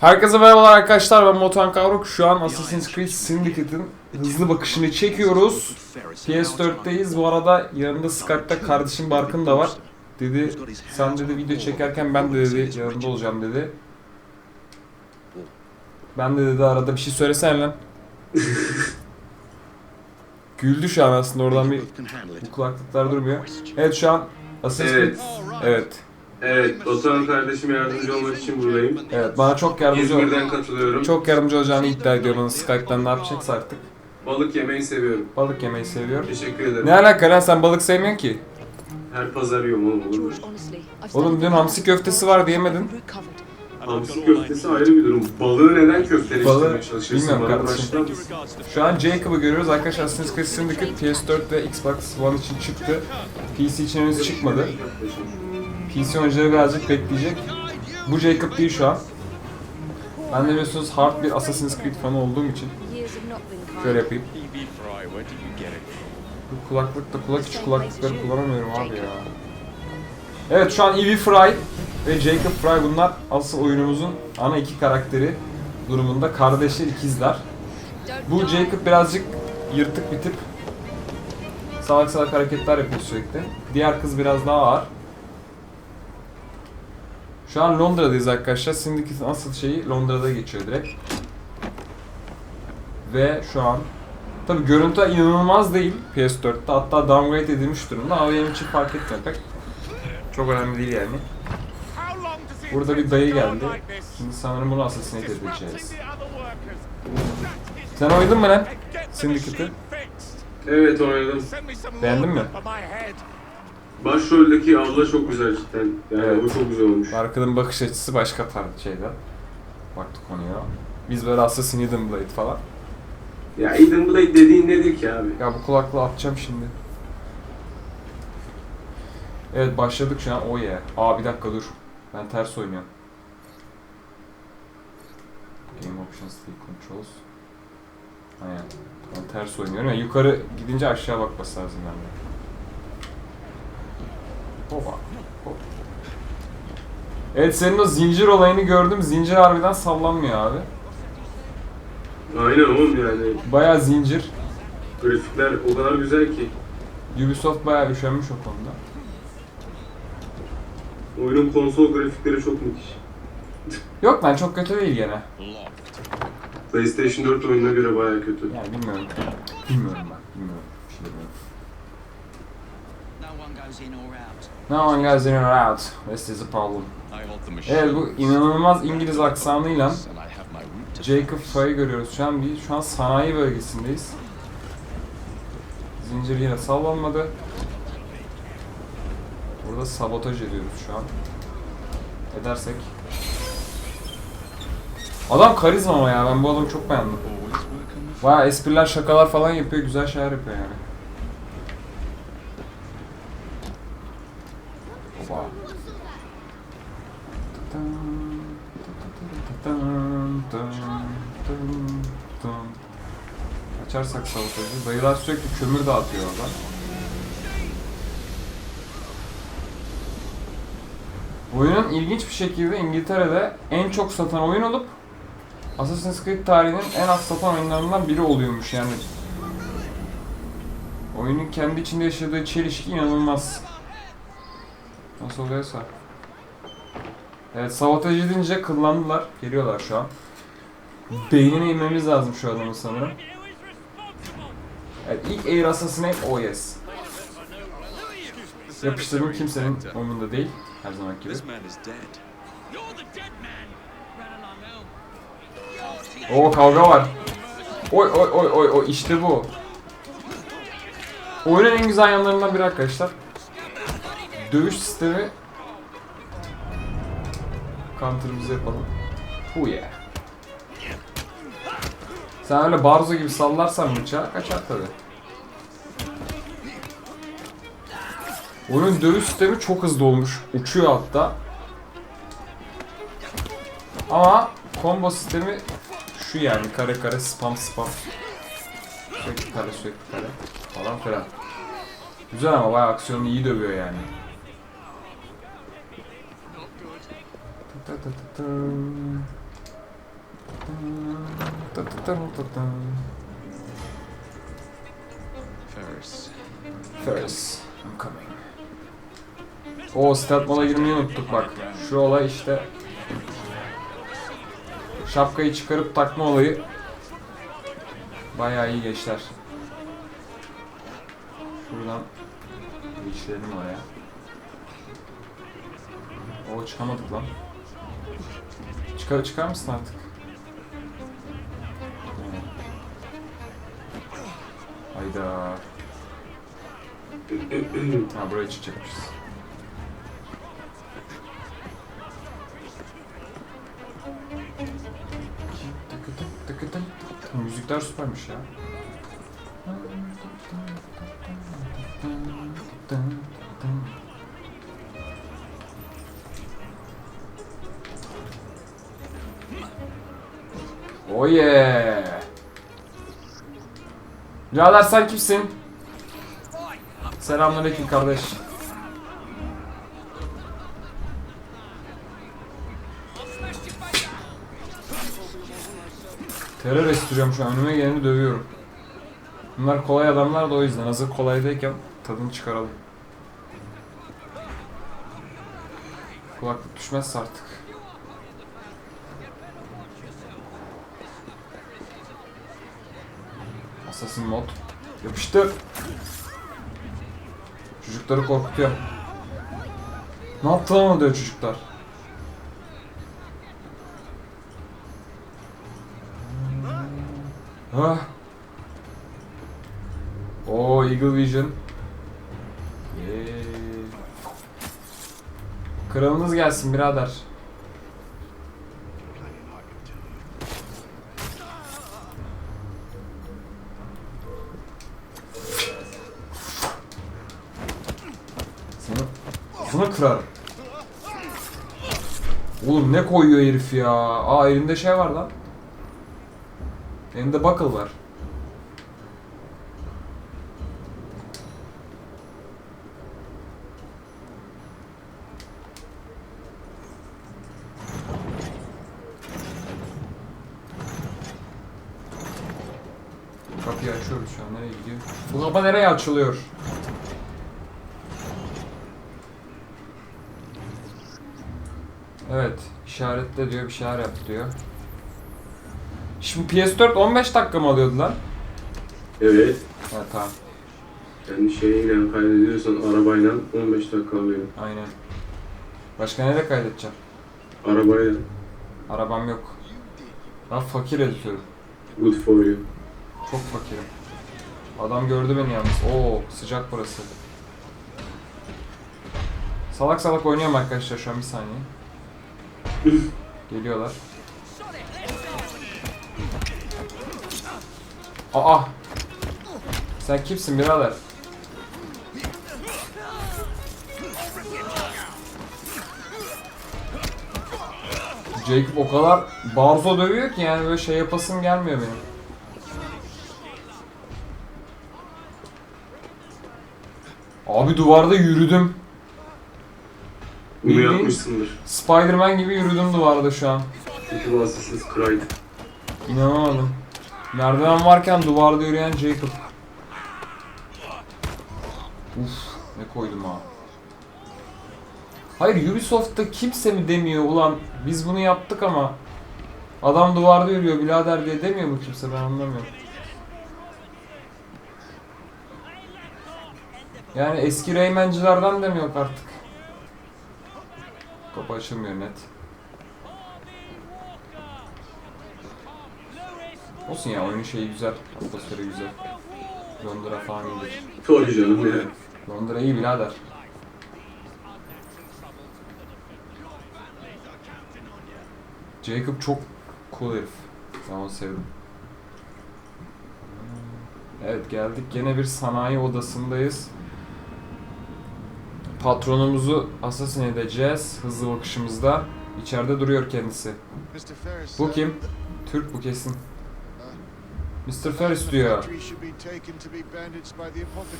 Herkese merhabalar arkadaşlar ben Motan Kavruk. Şu an Assassin's Creed Syndicate'ın hızlı bakışını çekiyoruz. PS4'teyiz. Bu arada yanında Skype'da kardeşim Barkın da var. Dedi sen dedi video çekerken ben de dedi yanında olacağım dedi. Ben de dedi arada bir şey söylesene lan. Güldü şu an aslında oradan bir bu kulaklıklar durmuyor. Evet şu an Assassin's Creed Evet. Evet. Evet, Batuhan kardeşime yardımcı olmak için buradayım. Evet bana çok yardımcı. İzmir'den katılıyorum. Çok yardımcı olacağını iddia ediyor bana Skype'dan ne yapacaksa artık. Balık yemeyi seviyorum. Balık yemeyi seviyor. Teşekkür ederim. Ne alaka lan sen balık sevmiyorsun ki? Her pazar yiyorum oğlum olur mu? Oğlum dün hamsi köftesi var diyemedin. Hamsi köftesi ayrı bir durum. Balığı neden köfteleştirmeye Balığı- çalışıyorsun? bilmiyorum Bana kardeşim. mısın? Şu an Jacob'ı görüyoruz arkadaşlar Assassin's Creed Syndicate PS4 ve Xbox One için çıktı. PC için henüz çıkmadı. PC oyuncuları birazcık bekleyecek. Bu Jacob değil şu an. Ben de biliyorsunuz hard bir Assassin's Creed fanı olduğum için şöyle yapayım. Bu kulaklıkta kulak içi kulaklıkları kullanamıyorum abi ya. Evet şu an Evie Fry ve Jacob Fry bunlar asıl oyunumuzun ana iki karakteri durumunda kardeşler ikizler. Bu Jacob birazcık yırtık bir tip. Salak salak hareketler yapıyor sürekli. Diğer kız biraz daha ağır. Şu an Londra'dayız arkadaşlar. Syndicate'in asıl şeyi Londra'da geçiyor direkt. Ve şu an Tabi görüntü inanılmaz değil PS4'te hatta downgrade edilmiş durumda ama benim için fark etmiyor pek. Çok önemli değil yani. Burada bir dayı geldi. Şimdi sanırım bunu assassinate edeceğiz. Sen oynadın mı lan Syndicate'ı? Evet oynadım. Beğendin mi? Başroldeki abla çok güzel cidden. Yani Evet. o çok güzel olmuş. Arkadın bakış açısı başka tarz şeyden. Baktı konuya. Biz böyle Assassin Hidden Blade falan. Ya Eden Blade dediğin nedir ki abi? Ya bu kulaklığı atacağım şimdi. Evet başladık şu an. Oh yeah. Aa bir dakika dur. Ben ters oynuyorum. Game Options Stick Controls. Aynen. Ben ters oynuyorum. Yani yukarı gidince aşağı bakması lazım bende. Hop. Evet senin o zincir olayını gördüm. Zincir harbiden sallanmıyor abi. Aynen oğlum yani. Bayağı zincir. Grafikler o kadar güzel ki. Ubisoft bayağı üşenmiş o konuda. Oyunun konsol grafikleri çok müthiş. Yok lan çok kötü değil gene. PlayStation 4 oyununa göre bayağı kötü. Yani bilmiyorum. Bilmiyorum ben. Bilmiyorum. Bir şey demiyorum. No one goes in or out. No one goes in or out. This is a problem. Evet bu inanılmaz İngiliz aksanıyla Jacob Fay'ı görüyoruz. Şu an bir şu an sanayi bölgesindeyiz. Zincir yine sallanmadı. Burada sabotaj ediyoruz şu an. Edersek. Adam karizma ama ya ben bu adamı çok beğendim. Baya espriler şakalar falan yapıyor güzel şeyler yapıyor yani. Açarsak sabotajı. Dayılar sürekli kömür dağıtıyor oradan. Oyunun ilginç bir şekilde İngiltere'de en çok satan oyun olup Assassin's Creed tarihinin en az satan oyunlarından biri oluyormuş yani. Oyunun kendi içinde yaşadığı çelişki inanılmaz. Nasıl oluyorsa. Evet sabotaj edince kıllandılar. Geliyorlar şu an. Beynine inmemiz lazım şu adamın sanırım. Evet ilk Air Assassinate oh yes. Yapıştırma kimsenin umurunda değil. Her zaman gibi. Oo kavga var. Oy oy oy oy oy işte bu. Oyunun en güzel yanlarından biri arkadaşlar. Dövüş sistemi Counter'ımızı yapalım. Oh yeah. Sen öyle Barzo gibi sallarsan bıçağı kaçar tabi. Oyunun dövüş sistemi çok hızlı olmuş. Uçuyor hatta. Ama combo sistemi şu yani kare kare spam spam. Sürekli kare sürekli kare falan filan. Güzel ama bayağı aksiyonlu iyi dövüyor yani. Ferris. Ferris, I'm coming. O stealth moda girmeyi unuttuk bak. Şu olay işte. Şapkayı çıkarıp takma olayı. Bayağı iyi gençler. Şuradan geçirelim oraya. O çıkamadık lan. Çıkar çıkar mısın artık? Hayda. Ha buraya çıkacakmışız. Müzikler süpermiş ya. Oh yeah. Birader sen kimsin? Selamünaleyküm kardeş. Terör estiriyorum şu an önüme geleni dövüyorum. Bunlar kolay adamlar da o yüzden hazır kolaydayken tadını çıkaralım. Kulaklık düşmezse artık. Assassin mod. Yapıştır. Çocukları korkutuyor. Ne yaptı lan diyor çocuklar. Ha. Oo Eagle Vision. Yay. Kralınız gelsin birader. Ne koyuyor herif ya? Aa elinde şey var lan. Elinde buckle var. Kapıyı açıyoruz şu an. Nereye gidiyor? Bu kapı nereye açılıyor? Evet. İşaretle diyor bir şeyler yap diyor. Şimdi PS4 15 dakika mı alıyordu lan? Evet. Ha tamam. Yani şeyle kaydediyorsan arabayla 15 dakika alıyor. Aynen. Başka nereye kaydedeceğim? Arabayla. Arabam yok. Ben fakir editörüm. Good for you. Çok fakirim. Adam gördü beni yalnız. Oo sıcak burası. Salak salak oynuyorum arkadaşlar şu an bir saniye. Geliyorlar. Aa! Sen kimsin birader? Jacob o kadar barzo dövüyor ki yani böyle şey yapasım gelmiyor benim. Abi duvarda yürüdüm. Bunu yapmışsındır. Spider-Man gibi yürüdüm duvarda şu an. Çünkü bu Assassin's Creed. İnanamadım. Merdiven varken duvarda yürüyen Jacob. Uf, ne koydum ha. Hayır Ubisoft'ta kimse mi demiyor ulan biz bunu yaptık ama adam duvarda yürüyor birader diye demiyor mu kimse ben anlamıyorum. Yani eski Rayman'cilerden de mi yok artık? Kapı açılmıyor net. Olsun ya oyunun şeyi güzel, atmosferi güzel. Londra falan iyidir. Tabii canım ya. Londra iyi birader. Jacob çok cool herif. Ben onu sevdim. Evet geldik gene bir sanayi odasındayız. Patronumuzu assassin edeceğiz hızlı bakışımızda. İçeride duruyor kendisi. Bu kim? Türk bu kesin. Mr. Ferris diyor.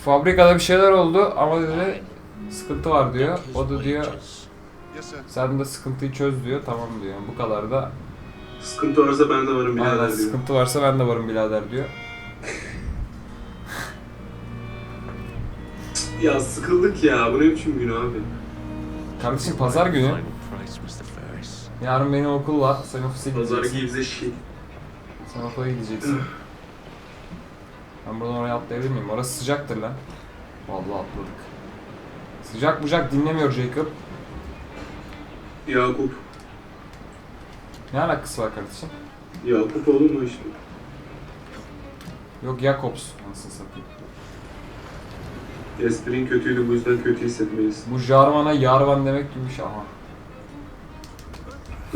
Fabrikada bir şeyler oldu ama dedi sıkıntı var diyor. O da diyor. Sen de sıkıntıyı çöz diyor. Tamam diyor. Bu kadar da Sıkıntı varsa ben de varım aynen birader diyor. sıkıntı varsa ben de varım birader diyor. Ya sıkıldık ya. Bu ne biçim gün abi? Kardeşim pazar günü. Yarın benim okul var. Sen ofise Pazar gideceksin. gives a shit. Sen okula gideceksin. Ben buradan oraya atlayabilir miyim? Orası sıcaktır lan. Vallahi atladık. Sıcak bucak dinlemiyor Jacob. Yakup. Ne alakası var kardeşim? Yakup oğlum mu işte? Yok Jacobs. Anasını satayım. Esprin kötüydü bu yüzden kötü hissetmeyiz. Bu Jarvan'a Yarvan demek gibi bir şey. Aha.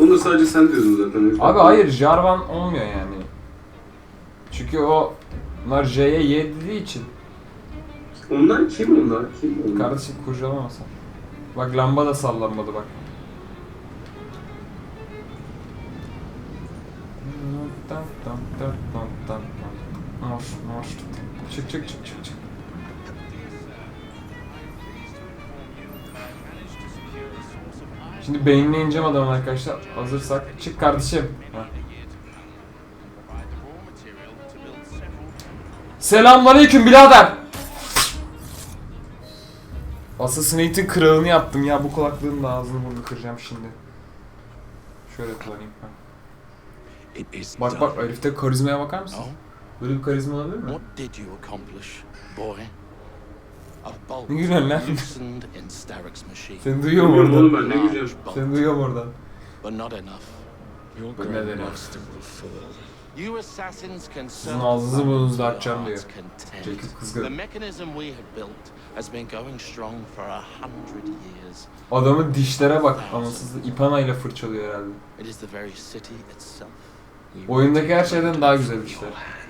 Onu da sadece sen diyordun zaten. Abi hayır Jarvan olmuyor yani. Çünkü o bunlar J'ye Y dediği için. Onlar kim onlar? Kim onlar? Kardeşim kurcalamasa. Bak lamba da sallanmadı bak. Moş, moş. Çık çık çık çık çık. Şimdi beynine ineceğim adamın arkadaşlar. Hazırsak. Çık kardeşim. Ha. Selamünaleyküm birader. Assassinate'in kralını yaptım ya bu kulaklığın da ağzını burnunu kıracağım şimdi. Şöyle kullanayım is Bak bak herifte karizmaya bakar mısın? Böyle bir karizma olabilir mi? what did you accomplish, boy? A bolt Ne gülüyorsun lan? loosened in Starrick's machine. Seni duyuyorum Bilmiyorum oğlum oradan. ben ne güzel. Seni duyuyorum oradan. master will fall. You assassins can Sizin ağzınızı burnunuzu açacağım diyor. Jacob The kızgın. mechanism we have built has been going strong for a hundred years. Adamın dişlere bak anasız ipana ile fırçalıyor herhalde. It is the very city itself. You Oyundaki her şeyden daha güzel your hands.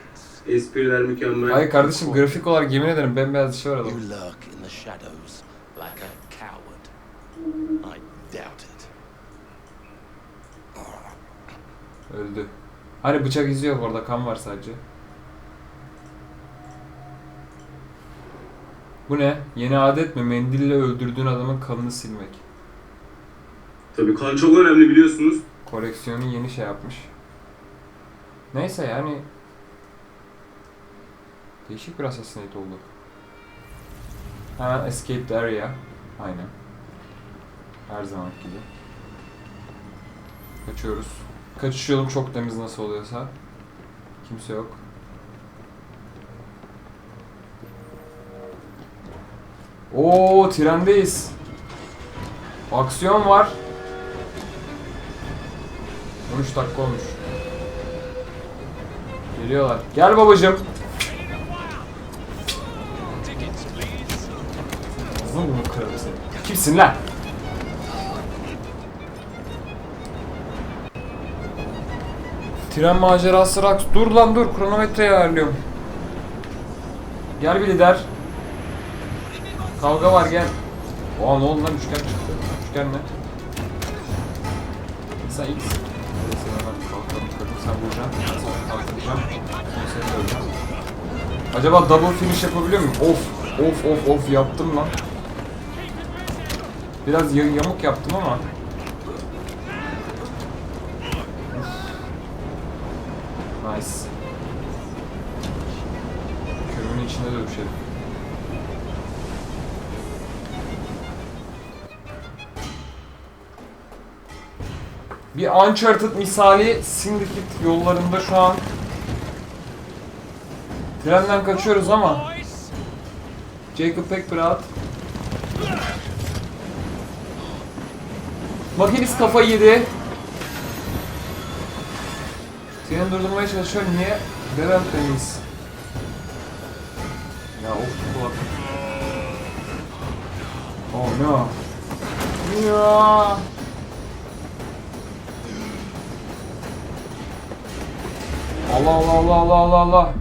Espriler mükemmel. Hayır kardeşim grafik olarak yemin ederim bembeyaz dişi var You adamın. lurk in the shadows like a coward. I doubt it. Öldü. Hani bıçak izi yok orada kan var sadece. Bu ne? Yeni adet mi? Mendille öldürdüğün adamın kanını silmek. Tabii kan çok önemli biliyorsunuz. Koleksiyonu yeni şey yapmış. Neyse yani... Değişik bir assassinate oldu. Hemen escape the area. Aynen. Her zaman gibi. Kaçıyoruz. Kaçış yolum çok temiz nasıl oluyorsa. Kimse yok. Oo trendeyiz. Aksiyon var. 13 dakika olmuş. Geliyorlar. Gel babacım. Hızlı mı kırarım seni? Kimsin lan? Tren macerası Rax. Dur lan dur. Kronometreyi ayarlıyorum. Gel bir lider. Kavga var gel. Oha ne oldu lan üçgen çıktı. Üçgen ne? Sen X. Kırdım. Sen vuracaksın. De öleceğim. Acaba double finish yapabiliyor muyum? Of. Of of of yaptım lan. Biraz ya- yamuk yaptım ama. Nice. Körümün içinde dövüşelim. Bir Uncharted misali Syndicate yollarında şu an trenden kaçıyoruz ama Jacob pek rahat. Makinist kafayı yedi. Treni durdurmaya çalışıyor. Niye? Neden temiz? Ya of kulak. Oh no. Ya. Allah Allah Allah Allah Allah Allah.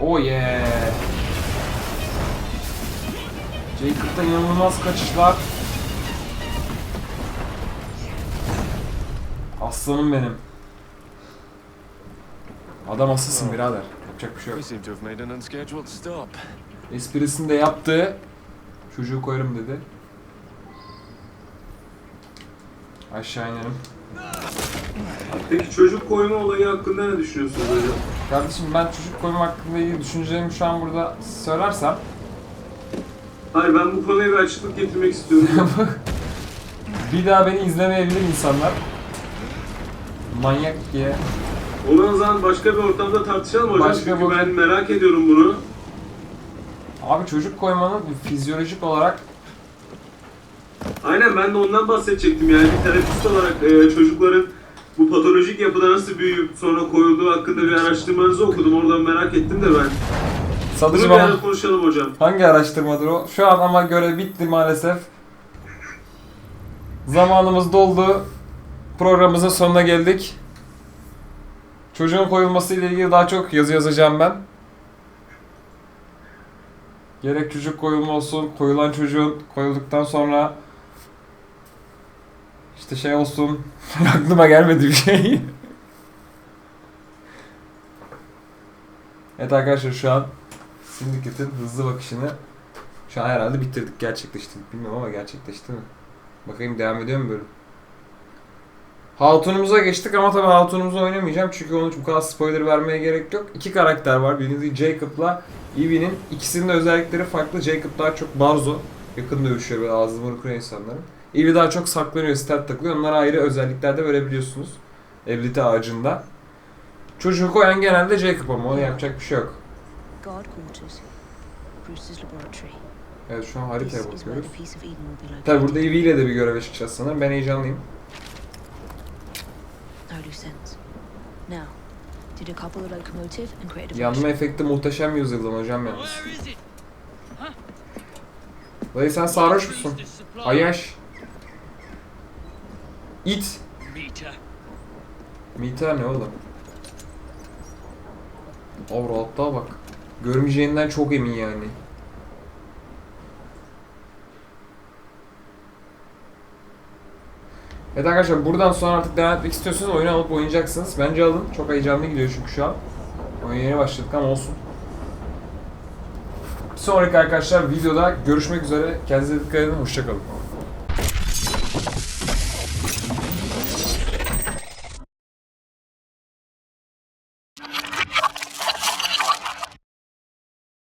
Oh yeah. Jacob'dan inanılmaz kaçışlar. Aslanım benim. Adam asılsın birader. Yapacak bir şey yok. Esprisini de yaptı. Çocuğu koyarım dedi. Aşağı inelim. Peki çocuk koyma olayı hakkında ne düşünüyorsunuz hocam? Kardeşim ben çocuk koyma hakkında ilgili düşüncelerimi şu an burada söylersem Hayır ben bu konuya bir açıklık getirmek istiyorum. bir daha beni izlemeyebilir insanlar. Manyak diye. o zaman başka bir ortamda tartışalım hocam. Başka Çünkü bir- ben merak ediyorum bunu. Abi çocuk koymanın fizyolojik olarak Aynen ben de ondan bahsedecektim yani bir terapist olarak e, çocukların bu patolojik yapıda nasıl büyüyüp sonra koyulduğu hakkında bir araştırmanızı okudum. Oradan merak ettim de ben. Bunu bir bana ara konuşalım hocam. hangi araştırmadır o? Şu an ama görev bitti maalesef. Zamanımız doldu. Programımızın sonuna geldik. Çocuğun koyulması ile ilgili daha çok yazı yazacağım ben. Gerek çocuk koyulma olsun, koyulan çocuğun koyulduktan sonra işte şey olsun, aklıma gelmedi bir şey. evet arkadaşlar şu an Syndicatel'in hızlı bakışını şu an herhalde bitirdik, gerçekleştirdik. Bilmiyorum ama gerçekleşti mi? Bakayım devam ediyor mu bölüm? Hatunumuza geçtik ama tabii Hatunumuzu oynamayacağım çünkü onun için bu kadar spoiler vermeye gerek yok. İki karakter var. Bildiğiniz gibi Jacob'la Eevee'nin ikisinin de özellikleri farklı. Jacob daha çok barzo. Yakın dövüşüyor böyle ağzını vurup kıran insanların. Evie daha çok saklanıyor, stealth takılıyor. Onlara ayrı özellikler de verebiliyorsunuz. Ability ağacında. Çocuğu koyan genelde Jacob ama ona yapacak bir şey yok. Evet şu an haritaya bakıyoruz. Tabi burada Evie ile de bir göreve çıkacağız sanırım. Ben heyecanlıyım. No loose ends. Now, locomotive and Yanma efekti muhteşem yüzyıldan hocam yalnız. Dayı sen sarhoş musun? Ayaş. İt. Mita ne oğlum? Abi rahatlığa bak. Görmeyeceğinden çok emin yani. Evet arkadaşlar buradan sonra artık devam etmek istiyorsanız oyunu alıp oynayacaksınız. Bence alın. Çok heyecanlı gidiyor çünkü şu an. Oyuna yeni başladık ama olsun. Bir sonraki arkadaşlar videoda görüşmek üzere. Kendinize dikkat edin. Hoşçakalın.